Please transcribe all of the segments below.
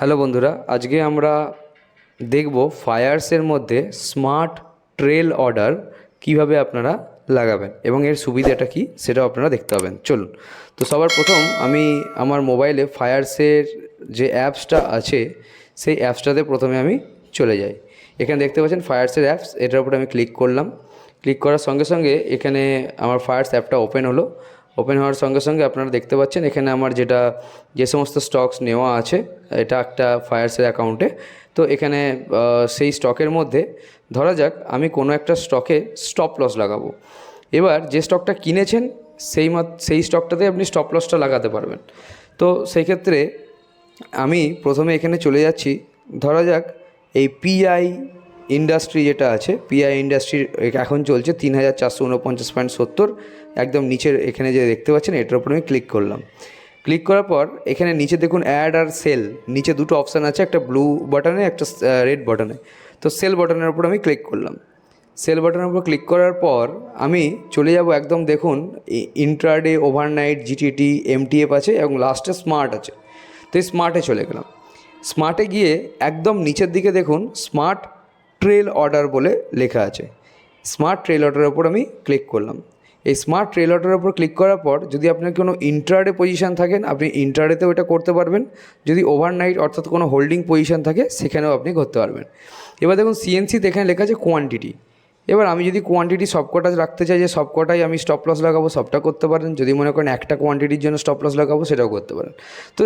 Hello বন্ধুরা, আজকে আমরা দেখব ফায়ার্সের মধ্যে স্মার্ট ট্রেল অর্ডার কীভাবে আপনারা লাগাবেন এবং এর সুবিধাটা কি সেটাও আপনারা দেখতে পাবেন। চলুন, তো সবার প্রথম আমি আমার মোবাইলে ফায়ার্সের যে অ্যাপসটা আছে, সেই অ্যাপসটাতে প্রথমে আমি চলে যাই। এখানে দেখতে পাচ্ছেন ফায়ার্সের অ্যাপস, এটার উপরে আমি ক্লিক করলাম। ক্লিক করার সঙ্গে সঙ্গে এখানে আমার ফায়ার্স অ্যাপটা ওপেন হলো। ওপেন হওয়ার সঙ্গে সঙ্গে আপনারা দেখতে পাচ্ছেন, এখানে আমার যেটা, যে সমস্ত স্টকস নেওয়া আছে, এটা একটা ফায়ার্সের অ্যাকাউন্টে তো এখানে সেই স্টকের মধ্যে, ধরা যাক, আমি কোনো একটা স্টকে স্টপ লস লাগাবো। এবার যে স্টকটা কিনেছেন, সেই সেই স্টকটাতে আপনি স্টপ লসটা লাগাতে পারবেন। তো সেই ক্ষেত্রে, আমি প্রথমে এখানে চলে যাচ্ছি। ধরা যাক, এই পিআই ইন্ডাস্ট্রি যেটা আছে পিআই ইন্ডাস্ট্রির এখন চলছে তিন হাজার চারশো উনপঞ্চাশ পয়েন্ট সত্তর। একদম নিচের এখানে যে দেখতে পাচ্ছেন, এটার উপর আমি ক্লিক করলাম। ক্লিক করার পর এখানে নিচে দেখুন অ্যাড আর সেল নিচে দুটো অপশান আছে, একটা ব্লু বাটনে একটা রেড বাটনে তো সেল বাটনের উপর আমি ক্লিক করলাম। সেল বাটনের উপর ক্লিক করার পর আমি চলে যাব একদম দেখুন ইন্ট্রাডে ওভারনাইট জিটিটি এমটিএফ আছে এবং লাস্টে স্মার্ট আছে। তো এই স্মার্টে চলে গেলাম। স্মার্টে গিয়ে একদম নিচের দিকে দেখুন স্মার্ট ট্রেল অর্ডার বলে লেখা আছে। স্মার্ট ট্রেল অর্ডারের ওপর আমি ক্লিক করলাম। এই স্মার্ট ট্রেল অর্ডারের ওপর ক্লিক করার পর যদি আপনার কোনো ইন্টারডে পজিশান থাকেন আপনি ইন্টারডেতেও এটা করতে পারবেন। যদি ওভারনাইট অর্থাৎ কোনো হোল্ডিং পজিশান থাকে, সেখানেও আপনি করতে পারবেন। এবার দেখুন সিএনসিতে এখানে লেখা আছে কোয়ান্টিটি এবার আমি যদি কোয়ান্টিটি সবকটা রাখতে চাই যে সবকটাই আমি স্টপ লস লাগাবো, সবটা করতে পারেন। যদি মনে করেন একটা কোয়ান্টিটির জন্য স্টপ লস লাগাবো, সেটাও করতে পারেন। তো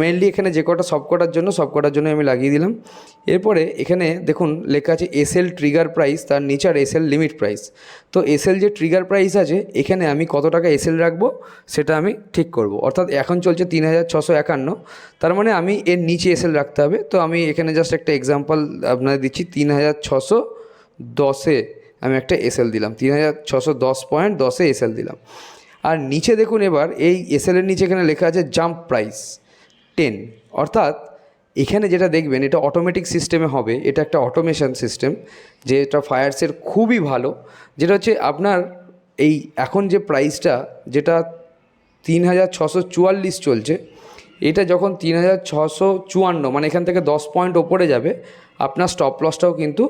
মেনলি এখানে যে কটা সবকটার জন্য সবকটার জন্য আমি লাগিয়ে দিলাম। এরপরে এখানে দেখুন, লেখা আছে এসএল ট্রিগার প্রাইস তার নিচে আর এসএল লিমিট প্রাইস তো এসএল যে ট্রিগার প্রাইস আছে, এখানে আমি কত টাকা এসএল রাখব, সেটা আমি ঠিক করব। অর্থাৎ এখন চলছে তিন হাজার ছশো একান্ন। তার মানে আমি এর নিচে এসএল রাখতে হবে। তো আমি এখানে জাস্ট একটা এক্সাম্পল আপনাদের দিচ্ছি, তিন হাজার ছশো দশে। আমি একটা এসএল দিলাম। তিন হাজার ছশো দশ পয়েন্ট দশে এসএল দিলাম। আর নিচে দেখুন এবার, এই এসএলের নিচে এখানে লেখা আছে জাম্প প্রাইস টেন অর্থাৎ এখানে যেটা দেখবেন, এটা অটোমেটিক সিস্টেমে হবে। এটা একটা অটোমেশন সিস্টেম যেটা ফায়ার্সের খুবই ভালো। যেটা হচ্ছে আপনার এই এখন যে প্রাইসটা যেটা তিন হাজার ছশো চুয়াল্লিশ চলছে, এটা যখন তিন হাজার ছশো চুয়ান্ন মানে এখান থেকে দশ পয়েন্ট ওপরে যাবে, আপনার স্টপ লসটাও কিন্তু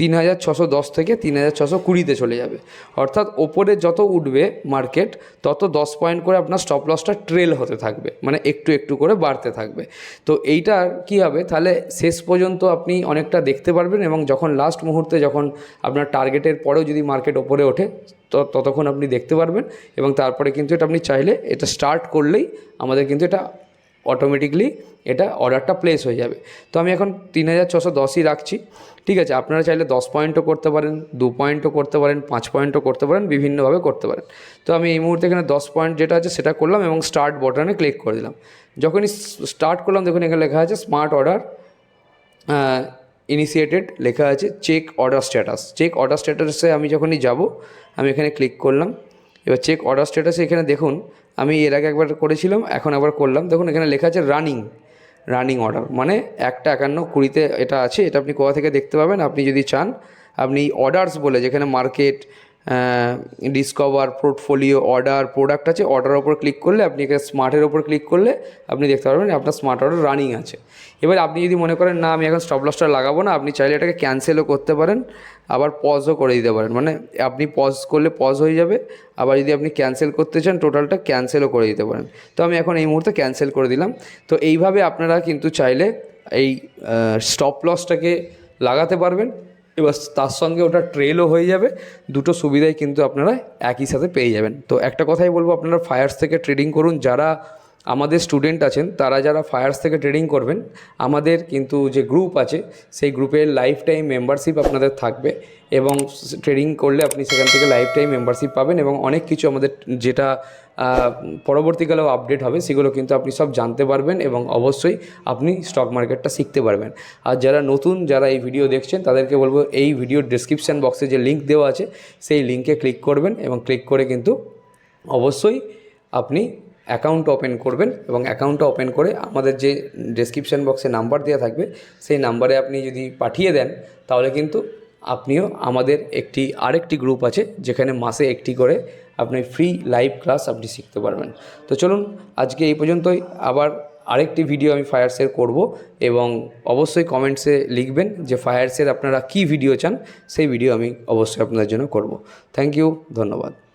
তিন হাজার ছশো দশ থেকে তিন হাজার ছশো কুড়িতে চলে যাবে। অর্থাৎ ওপরে যত উঠবে মার্কেট, তত দশ পয়েন্ট করে আপনার স্টপ লসটা ট্রেল হতে থাকবে মানে একটু একটু করে বাড়তে থাকবে। তো এইটার কী হবে? তাহলে শেষ পর্যন্ত আপনি অনেকটা দেখতে পারবেন এবং যখন লাস্ট মুহূর্তে যখন আপনার টার্গেটের পরেও যদি মার্কেট ওপরে ওঠে ততক্ষণ আপনি দেখতে পারবেন এবং তারপরে কিন্তু এটা আপনি চাইলে এটা স্টার্ট করলেই আমাদের কিন্তু এটা অটোমেটিকলি এটা অর্ডারটা প্লেস হয়ে যাবে। তো আমি এখন তিন হাজার ছশো দশই রাখছি। ঠিক আছে, আপনারা চাইলে দশ পয়েন্টও করতে পারেন, দু পয়েন্টও করতে পারেন, পাঁচ পয়েন্টও করতে পারেন, বিভিন্নভাবে করতে পারেন। তো আমি এই মুহূর্তে এখানে দশ পয়েন্ট যেটা আছে সেটা করলাম এবং স্টার্ট বটনে ক্লিক করে দিলাম। যখনই স্টার্ট করলাম, দেখুন এখানে লেখা আছে স্মার্ট অর্ডার ইনিশিয়েটেড লেখা আছে check order status check order স্ট্যাটাসে আমি যখনই যাব, আমি এখানে ক্লিক করলাম। এবার চেক অর্ডার স্ট্যাটাসে এখানে দেখুন, আমি এর আগে একবার করেছিলাম, এখন একবার করলাম। দেখুন, এখানে লেখা আছে রানিং রানিং অর্ডার মানে একটা একান্ন কুড়িতে এটা আছে, এটা আপনি কোথা থেকে দেখতে পাবেন? আপনি যদি চান, আপনি অর্ডার্স বলে, যেখানে market discover portfolio order product আছে অর্ডারের ওপর ক্লিক করলে আপনি এখানে স্মার্টের ওপর ক্লিক করলে আপনি দেখতে পারবেন আপনার স্মার্ট অর্ডার রানিং আছে। এবার আপনি যদি মনে করেন, না, আমি এখন স্টপ লসটা লাগাবো না, আপনি চাইলে এটাকে ক্যান্সেলও করতে পারেন, আবার পজও করে দিতে পারেন। মানে আপনি পজ করলে পজ হয়ে যাবে, আবার যদি আপনি ক্যান্সেল করতে চান টোটালটা ক্যান্সেলও করে দিতে পারেন। তো আমি এখন এই মুহূর্তে ক্যান্সেল করে দিলাম। তো এইভাবে আপনারা কিন্তু চাইলে এই স্টপ লসটাকে লাগাতে পারবেন। এবার তার সঙ্গে ওটা ট্রেলও হয়ে যাবে। দুটো সুবিধাই কিন্তু আপনারা একই সাথে পেয়ে যাবেন। তো একটা কথাই বলব, আপনারা ফায়ার্স থেকে ট্রেডিং করুন। যারা আমাদের স্টুডেন্ট আছেন, তারা যারা ফায়ার্স থেকে ট্রেডিং করবেন, আমাদের কিন্তু যে গ্রুপ আছে, সেই গ্রুপের লাইফ টাইম মেম্বারশিপ আপনাদের থাকবে এবং ট্রেডিং করলে আপনি সেখান থেকে লাইফ টাইম মেম্বারশিপ পাবেন এবং অনেক কিছু আমাদের যেটা পরবর্তীকালেও আপডেট হবে, সেগুলো কিন্তু আপনি সব জানতে পারবেন এবং অবশ্যই আপনি স্টক মার্কেটটা শিখতে পারবেন। আর যারা নতুন, যারা এই ভিডিও দেখছেন, তাদেরকে বলব এই ভিডিওর ডিসক্রিপশান বক্সে যে লিঙ্ক দেওয়া আছে, সেই লিঙ্কে ক্লিক করবেন এবং ক্লিক করে কিন্তু অবশ্যই আপনি অ্যাকাউন্ট ওপেন করবেন এবং অ্যাকাউন্টটা ওপেন করে আমাদের যে ডেসক্রিপশান বক্সে নাম্বার দেওয়া থাকবে, সেই নাম্বারে আপনি যদি পাঠিয়ে দেন, তাহলে কিন্তু আপনিও আমাদের একটি, আরেকটি গ্রুপ আছে যেখানে মাসে একটি করে আপনি ফ্রি লাইভ ক্লাস আপনি শিখতে পারবেন। তো চলুন, আজকে এই পর্যন্তই। আবার আরেকটি ভিডিও আমি ফায়ার্সের করব এবং অবশ্যই কমেন্টসে লিখবেন যে ফায়ার্সের আপনারা কী ভিডিও চান, সেই ভিডিও আমি অবশ্যই আপনাদের জন্য করব। থ্যাংক ইউ ধন্যবাদ।